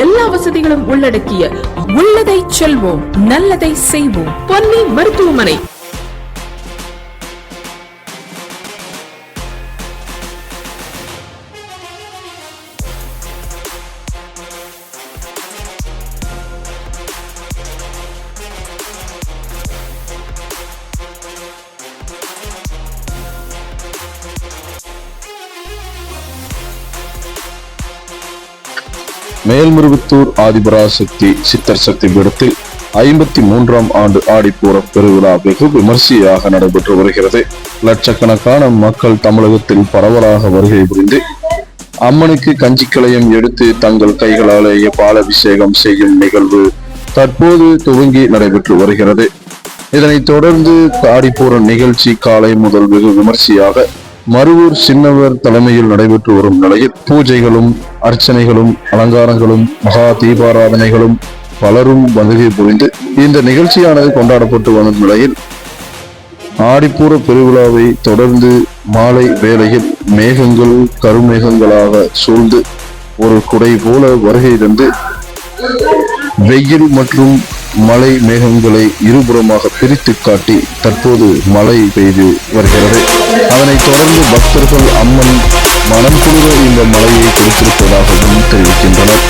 எல்லா வசதிகளும் உள்ளடக்கிய உள்ளதை செல்வோம் நல்லதை செய்வோம். பொன்னி மருத்துவமனை. மேல்முருகத்தூர் ஆதிபராசக்தி சித்தர் சக்தி பீடத்தில் ஐம்பத்தி மூன்றாம் ஆண்டு ஆடிப்பூர பெருவிழா வெகு விமர்சையாக நடைபெற்று வருகிறது. லட்சக்கணக்கான மக்கள் தமிழகத்தில் பரவலாக வருகை புரிந்து அம்மனுக்கு கஞ்சிக்களையும் எடுத்து தங்கள் கைகளாலேயே பாலபிஷேகம் செய்யும் நிகழ்வு தற்போது துவங்கி நடைபெற்று வருகிறது. இதனைத் தொடர்ந்து ஆடிப்பூர நிகழ்ச்சி காலை முதல் வெகு விமர்சையாக மருவூர் சின்னவர் தலைமையில் நடைபெற்று வரும் நிலையில் பூஜைகளும் அர்ச்சனைகளும் அலங்காரங்களும் மகா தீபாராதனைகளும் பலரும் வருகை புரிந்து இந்த நிகழ்ச்சியானது கொண்டாடப்பட்டு வரும் நிலையில் ஆடிப்பூர பெருவிழாவை தொடர்ந்து மாலை வேளையில் மேகங்கள் கருமேகங்களாக சூழ்ந்து ஒரு குடை போல வருகை தந்து வெயில் மற்றும் மழை மேகங்களை இருபுறமாக பிரித்து காட்டி தற்போது மழை பெய்து வருகிறது. அதனைத் தொடர்ந்து பக்தர்கள் அம்மன் மனம் குளிர இந்த மழையை கொடுத்திருப்பதாகவும் தெரிவிக்கின்றனர்.